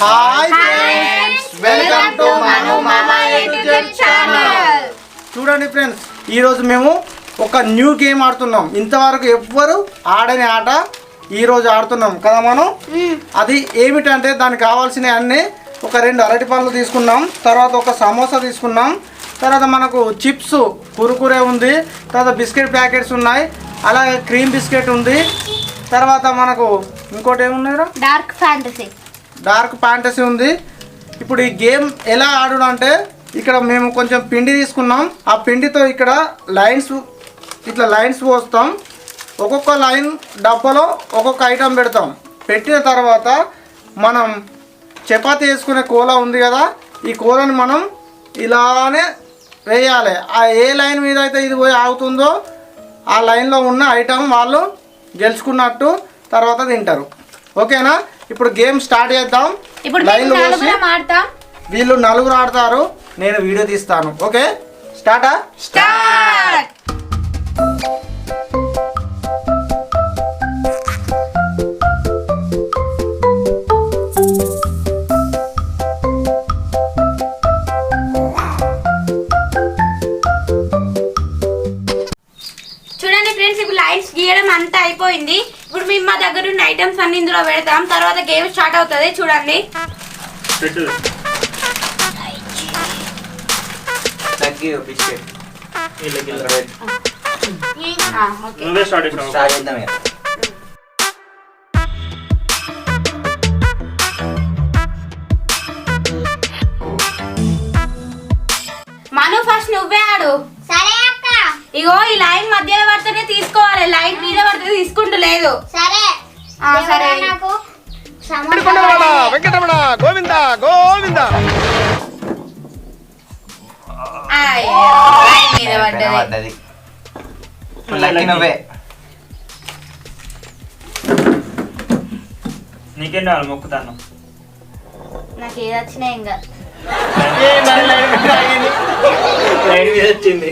Hi friends welcome to Manu మామ channel చూడండి friends ఈరోజు మేము ఒక న్యూ గేమ్ ఆడుతున్నాం. ఇంతవరకు ఎవ్వరు ఆడని ఆట ఈరోజు ఆడుతున్నాం. కదా మనం? అది ఏమిటంటే దానికి కావాల్సిన అన్ని ఒక రెండు అరటి పళ్ళు తీసుకున్నాం. తర్వాత ఒక సమోసా తీసుకున్నాం. తర్వాత మనకు చిప్స్ కురుకురే ఉంది. తర్వాత బిస్కెట్ ప్యాకెట్స్ ఉన్నాయి. అలాగే క్రీమ్ బిస్కెట్ ఉంది. తర్వాత మనకు ఇంకోటి ఏమున్నాయిరా? డార్క్ ఫ్యాంటసీ డార్క్ ఫ్యాంటసీ ఉంది. ఇప్పుడు ఈ గేమ్ ఎలా ఆడు అంటే ఇక్కడ మేము కొంచెం పిండి తీసుకున్నాం. ఆ పిండితో ఇక్కడ లైన్స్ ఇట్లా లైన్స్ పోస్తాం. ఒక్కొక్క లైన్ డబ్బాలో ఒక్కొక్క ఐటెం పెడతాం. పెట్టిన తర్వాత మనం చపాతి వేసుకునే కోల ఉంది కదా ఈ కోలని మనం ఇలానే వేయాలి. ఆ ఏ లైన్ మీద అయితే ఇది పోయి ఆగుతుందో ఆ లైన్లో ఉన్న ఐటమ్ వాళ్ళు గెలుచుకున్నట్టు తర్వాత తింటారు. ఓకేనా? ఇప్పుడు గేమ్ స్టార్ట్ చేద్దాం. ఇప్పుడు లైన్లు పోసి వీళ్ళు నలుగురు ఆడతారు నేను వీడియో తీస్తాను. ఓకే? స్టార్టా? స్టార్ట్! అంతా అయిపోయింది. ఇప్పుడు మేము మా దగ్గర ఉన్న ఐటమ్స్ అన్ని ఇందులో పెడతాం. తర్వాత గేమ్ స్టార్ట్ అవుతుంది. చూడండి. నువ్వే స్టార్ట్ స్టార్ట్ చేద్దాం మను ఫస్ట్ నువ్వే ఆడు. ఇగో ఈ లైన్ మధ్యలో పడితేనే తీసుకోవాలి లైన్ మీద పడితే తీసుకుంటూ లేదు సరే ఆ, సరే. నాకు వెంకటరమణ గోవింద గోవింద అయ్యో, లైన్ మీద పడ్డది పడ్డది లక్కీ నువ్వే నీకేం కావాలి మొక్కుతాను నాకు ఏది వచ్చినా ఇంకా లైన్ మీద వచ్చింది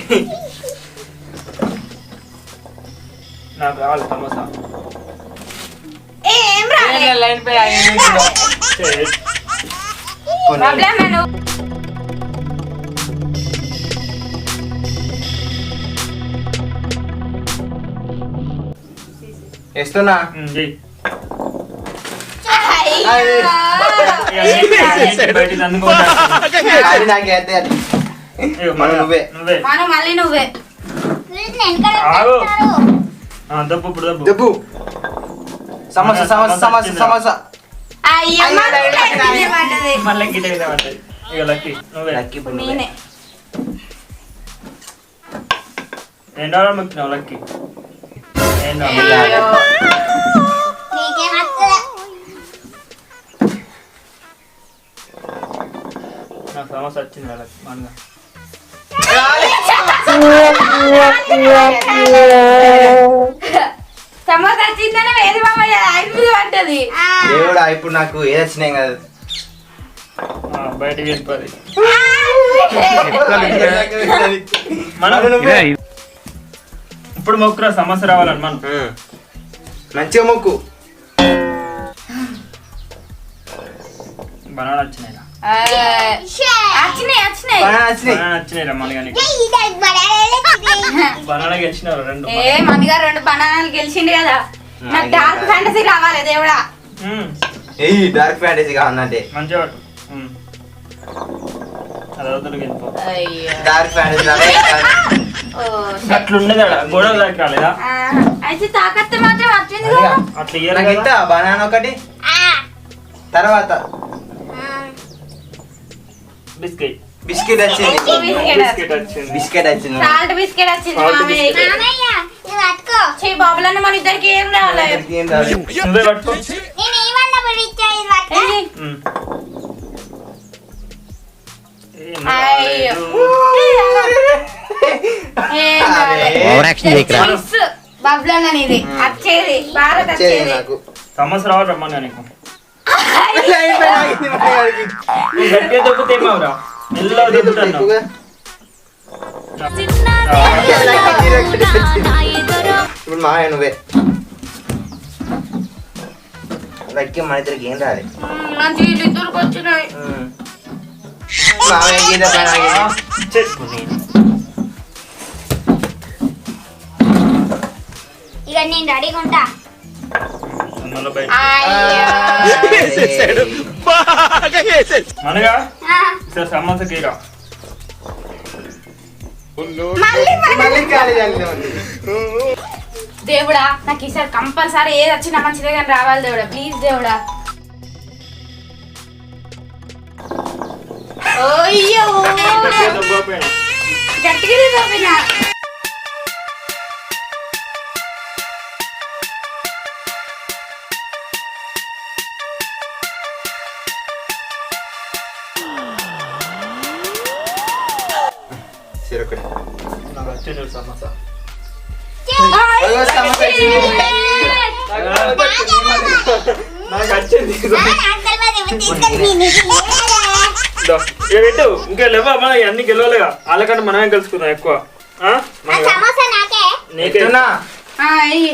నాకు కావాలి సమోసా. ఏ, రాలే. లైన్ పై. ప్రాబ్లం నేను వేస్తున్నా నువ్వే. మళ్ళీ నువ్వే. వీటిని వెనకాల ఆగు. పెడతారు. ఆ, దబ్బు ఇప్పుడు దబ్బు దెబ్బు సమోసా సమోసా సమోసా సమోసా అయ్యో అయ్యో, మను లైన్ లైన్ మీద మీద పడ్డది మళ్ళీ గిట్ట గిట్ట పడ్డది ఇక లక్కీ నువ్వే లక్కీ ఇప్పుడు నువ్వే. నేనే రెండో వారం మొక్కినావు లక్కీ రెండో అయ్యో. నీకేం వస్తలే. నాకు సమోసా వచ్చింది లక్కీ మనగా సమోసా వచ్చిందనే వేది పడ్డది. దేవుడా ఇప్పుడు నాకు ఏది వచ్చినాయి కదా బయటికి వెళ్ళిపోయి. ఇప్పుడు. మొక్కురా సమస్య రావాలని మనం. మంచిగా మొక్కు. బనానా వచ్చినాయి వచ్చినాయి. వచ్చినాయి. బాగా నచ్చినాయి బనానా వచ్చినాయి రా బనానా గెలిచినారు రెండు ఏ రెండు బనానాలు గెలిచిండు కదా. నాకు డార్క్ ఫ్యాంటసీ కావాలి దేవుడా. ఏయ్ డార్క్ ఫ్యాంటసీ కావాలంటే. మంచిగా డార్క్ ఫ్యాంటసీ అయితే తాకత్తే మాత్రం వచ్చింది అట్లా బనానా ఒకటి. తర్వాత. బిస్కెట్. బిస్కెట్ వచ్చింది. బిస్కెట్ వచ్చింది. బిస్కెట్ వచ్చింది. సాల్ట్ బిస్కెట్ వచ్చింది మామయ్య. ఇది పట్టుకో. చీ బాబులన్న మన ఇద్దరికి ఏం రావాలి ఏం. నువ్వే పట్టుకో. నేను ఇచ్చా ఇది పట్టుకో సమస్య రావాలి రమ్మన్నా నీకు. గట్టిగా దొబ్బితే ఏమవురా మెల్లగా ఎక్కువగా. ఇప్పుడు మా నువ్వే. లక్కి మన ఇద్దరికి ఏం రాదు మామయ్య గీత పైన. చేసుకుని. ఇక నేను రెడీగా ఉంటా. మనగా సార్ సమోసా కేక దేవుడా నాకు ఈసారి కంపల్సరీ ఏది వచ్చినా మంచిదే కానీ రావాలి దేవుడా ప్లీజ్ దేవుడా. అయ్యో గట్టిగా వెళ్ళాలా? ఇదో, ఇక పెట్టు ఇంకా లేవా మన అన్ని గెలవలేగా వాళ్ళకంటే మనమే గెలుచుకుందాం ఎక్కువ. సమోసా నాకే నీకే ఎత్తున్నా? అయ్యి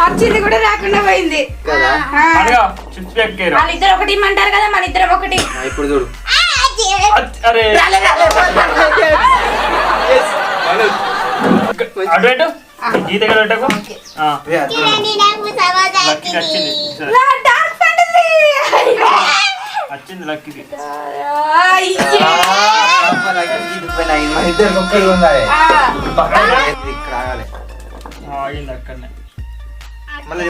వచ్చింది కూడా రాకుండా పోయింది. వాళ్ళిద్దరు ఒకటి ఇమ్మంటారు కదా మన ఇద్దరం ఒకటి. ఆ, ఇప్పుడు చూడు. గీత వచ్చింది. మన ఉండాలి. ఆగింది అక్కడనే. మళ్ళీ.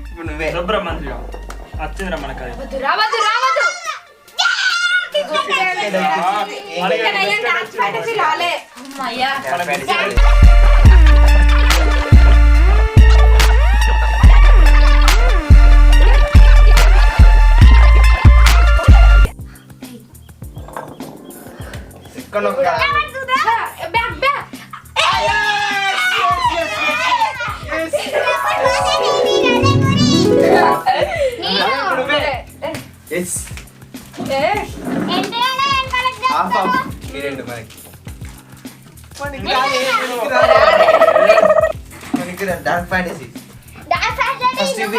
ఇప్పుడు నువ్వే. మంచిగా వచ్చిందిరా మనకు అది వద్దు, రావద్దు రావద్దు. ఇంకా నయ్యం డార్క్ ఫ్యాంటసీ రాలే అమ్మయ్యా ఇక్కడ ఎస్ ఏ హాఫ్ హాఫ్ ఈ రెండు మనకి మనకి డార్క్ ఫ్యాంటసీ First ఇవి.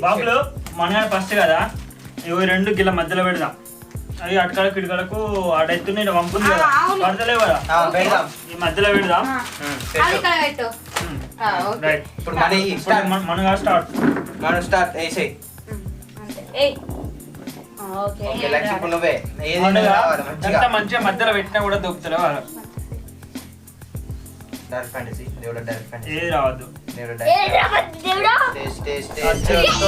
బాబులు మన ఫస్ట్ కదా? ఇవి రెండు గిల్ల మధ్యలో పెడదాం అవి అటుకాడకు ఇటుకాడకు ఆడైతున్నాయి ఈడ పంపుంది కదా. పడతలేవు కదా? ఈ మధ్యలో పెడదాం? ఆ, ఉమ్, అది set. ఇక్కడ పెట్టు. ఉమ్. ఆ, ఓకే. రైట్ ఇప్పుడు మన ఇప్పుడు మన- మనగా స్టార్ట్. మనం స్టార్ట్. వేసేయి మంచిగా. మధ్యలో పెట్టినా కూడా దొక్కుతలేవు వాళ్ళు. డార్క్ ఫ్యాంటసీ దేవుడు డార్క్ ఫ్యాంటసీ ఏది రావద్దు దేవుడు డార్క్ రావద్దు దేవుడా? టేస్ట్ టేస్ట్ అచ్చా. టేస్ట్.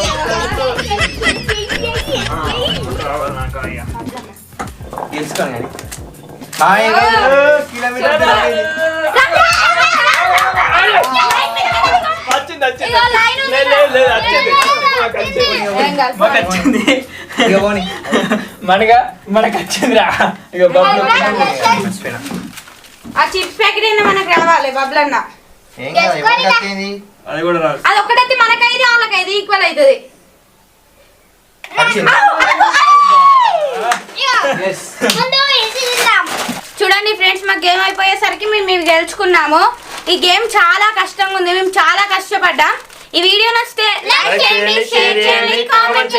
ఆ, ఇప్పుడు రావాలి నాకు అయ్యా గెలుచుకోను కానీ. Hi kilometre. వచ్చింది లేదు, లేదు, వచ్చింది. మనగా మనకు వచ్చిందిరా. ఇక. ఆ చిప్స్ ప్యాకెట్ అయినా మనకు రావాలి బబ్లన్న. ఏం కాదు ఎవరికి వచ్చింది అది కూడా రాదు. అది ఒకటైతే మనకైతే వాళ్ళకైతే ఈక్వల్ అవుతుంది. వచ్చింది చూడండి ఫ్రెండ్స్ మా గేమ్ అయిపోయేసరికి మేము ఇవి గెలుచుకున్నాము. ఈ గేమ్ చాలా కష్టంగా ఉంది మేము చాలా కష్టపడ్డాం. ఈ వీడియో నచ్చితే లైక్ చేయండి షేర్ చేయండి కామెంట్ చేయండి